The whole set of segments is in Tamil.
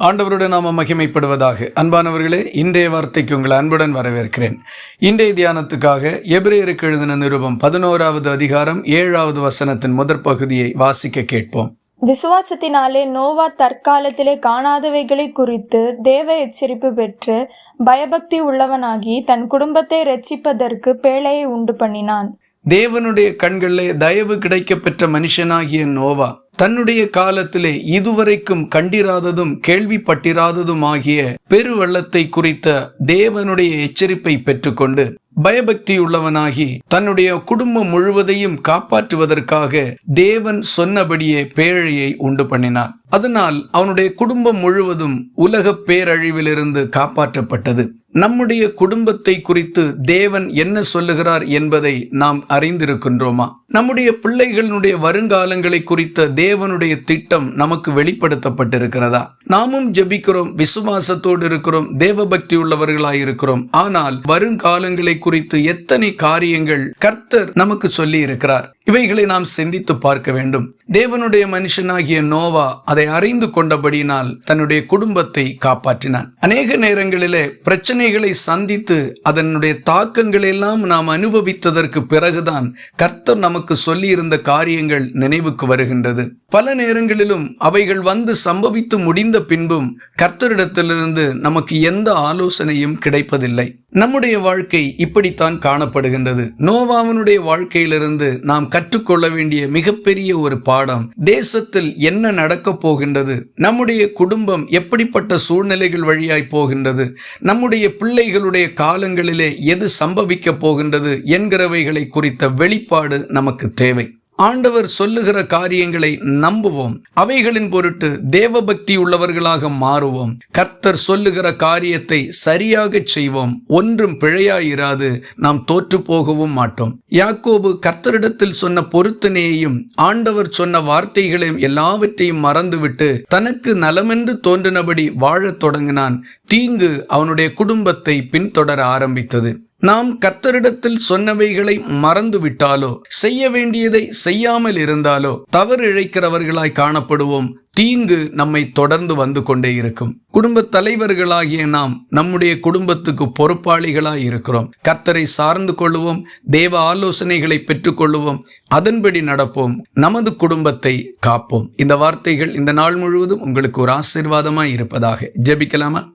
ஆண்டவருடன் நாம மகிமைப்படுவதாக. அன்பானவர்களே இன்றைய வார்த்தைக்கு உங்களை அன்புடன் வரவேற்கிறேன். இன்றைய தியானத்துக்காக எபிரேயருக்கு எழுதின நிருபம் பதினோராவது அதிகாரம் ஏழாவது வசனத்தின் முதற் பகுதியை வாசிக்க கேட்போம். விசுவாசத்தினாலே நோவா தற்காலத்திலே காணாதவைகளை குறித்து தேவ எச்சரிப்பு பெற்று பயபக்தி உள்ளவனாகி தன் குடும்பத்தை ரட்சிப்பதற்கு பேழையை உண்டு பண்ணினான். தேவனுடைய கண்களிலே தயவு கிடைக்கப் பெற்ற மனுஷனாகிய நோவா தன்னுடைய காலத்திலே இதுவரைக்கும் கண்டிராததும் கேள்விப்பட்டிராததும் ஆகிய பெருவெள்ளத்தை குறித்த தேவனுடைய எச்சரிப்பை பெற்றுக்கொண்டு பயபக்தியுள்ளவனாகி தன்னுடைய குடும்பம் முழுவதையும் காப்பாற்றுவதற்காக தேவன் சொன்னபடியே பேழையை உண்டு பண்ணினான் அதனால் அவனுடைய குடும்பம் முழுவதும் உலக பேரழிவிலிருந்து காப்பாற்றப்பட்டது. நம்முடைய குடும்பத்தை குறித்து தேவன் என்ன சொல்லுகிறார் என்பதை நாம் அறிந்திருக்கின்றோமா? நம்முடைய பிள்ளைகளுடைய வருங்காலங்களை குறித்த தேவனுடைய திட்டம் நமக்கு வெளிப்படுத்தப்பட்டிருக்கிறதா? நாமும் ஜெபிக்கிறோம் விசுவாசத்தோடு இருக்கிறோம் தேவபக்தி உள்ளவர்களாய் இருக்கிறோம். ஆனால் வருங்காலங்களை குறித்து எத்தனை காரியங்கள் கர்த்தர் நமக்கு சொல்லி இருக்கிறார் இவைகளை நாம் சிந்தித்து பார்க்க வேண்டும். தேவனுடைய மனுஷனாகிய நோவா அதை அறிந்து கொண்டபடியினால் தன்னுடைய குடும்பத்தை காப்பாற்றினான். அநேக நேரங்களிலே பிரச்சனைகளை சந்தித்து அதனுடைய தாக்கங்களை எல்லாம் நாம் அனுபவித்ததற்கு பிறகுதான் கர்த்தர் நமக்கு சொல்லியிருந்த காரியங்கள் நினைவுக்கு வருகின்றது. பல நேரங்களிலும் அவைகள் வந்து சம்பவித்து முடிந்த பின்பும் கர்த்தரிடத்திலிருந்து நமக்கு எந்த ஆலோசனையும் கிடைப்பதில்லை. நம்முடைய வாழ்க்கை இப்படித்தான் காணப்படுகின்றது. நோவாவனுடைய வாழ்க்கையிலிருந்து நாம் கற்றுக்கொள்ள வேண்டிய மிகப்பெரிய ஒரு பாடம் தேசத்தில் என்ன நடக்கப் போகின்றது நம்முடைய குடும்பம் எப்படிப்பட்ட சூழ்நிலைகள் வழியாய் போகின்றது நம்முடைய பிள்ளைகளுடைய காலங்களிலே எது சம்பவிக்கப் போகின்றது என்கிறவைகளை குறித்த வெளிப்பாடு நமக்கு தேவை. ஆண்டவர் சொல்லுகிற காரியங்களை நம்புவோம். அவைகளின் பொருட்டு தேவபக்தி உள்ளவர்களாக மாறுவோம். கர்த்தர் சொல்லுகிற காரியத்தை சரியாக செய்வோம். ஒன்றும் பிழையாயிராது. நாம் தோற்று போகவும் மாட்டோம். யாக்கோபு கர்த்தரிடத்தில் சொன்ன பொருத்தனையையும் ஆண்டவர் சொன்ன வார்த்தைகளையும் எல்லாவற்றையும் மறந்துவிட்டு தனக்கு நலமென்று தோன்றினபடி வாழத் தொடங்கினான். தீங்கு அவனுடைய குடும்பத்தை பின்தொடர ஆரம்பித்தது. நாம் கத்தரிடத்தில் சொன்னவைகளை மறந்து விட்டாலோ செய்ய வேண்டியதை செய்யாமல் இருந்தாலோ தவறு இழைக்கிறவர்களாய் காணப்படுவோம். தீங்கு நம்மை தொடர்ந்து வந்து கொண்டே இருக்கும். குடும்ப தலைவர்களாகிய நாம் நம்முடைய குடும்பத்துக்கு பொறுப்பாளிகளாய் இருக்கிறோம். கர்த்தரை சார்ந்து கொள்வோம் தேவ ஆலோசனைகளை பெற்றுக்கொள்வோம் அதன்படி நடப்போம். நமது குடும்பத்தை காப்போம். இந்த வார்த்தைகள் இந்த நாள் முழுவதும் உங்களுக்கு ஒரு ஆசீர்வாதமாய் இருப்பதாக. ஜெபிக்கலாமா?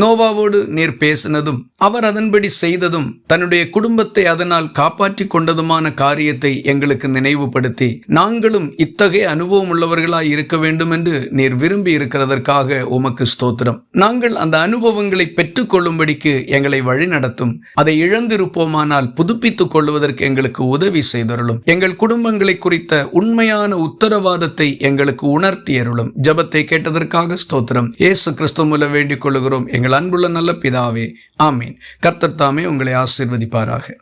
நோவாவோடு நீர் பேசினதும் அவர் அதன்படி செய்ததும் தன்னுடைய குடும்பத்தை அதனால் காப்பாற்றி கொண்டதுமான காரியத்தை எங்களுக்கு நினைவுபடுத்தி நாங்களும் இத்தகைய அனுபவம் உள்ளவர்களாய் இருக்க வேண்டும் என்று நீர் விரும்பி இருக்கிறதற்காக உமக்கு ஸ்தோத்திரம். நாங்கள் அந்த அனுபவங்களை பெற்றுக்கொள்ளும்படிக்கு எங்களை வழிநடத்தும் அதை இழந்திருப்போமானால் புதுப்பித்துக் கொள்வதற்கு எங்களுக்கு உதவி செய்தருளும். எங்கள் குடும்பங்களை குறித்த உண்மையான உத்தரவாதத்தை எங்களுக்கு உணர்த்தியருளும். ஜபத்தை கேட்டதற்காக ஸ்தோத்திரம். இயேசு கிறிஸ்துவ மூலம் வேண்டிக் கொள்கிறோம் எங்கள் அன்புள்ள நல்ல பிதாவே ஆமீன். கர்த்தர் தாமே உங்களை ஆசீர்வதிப்பாராக.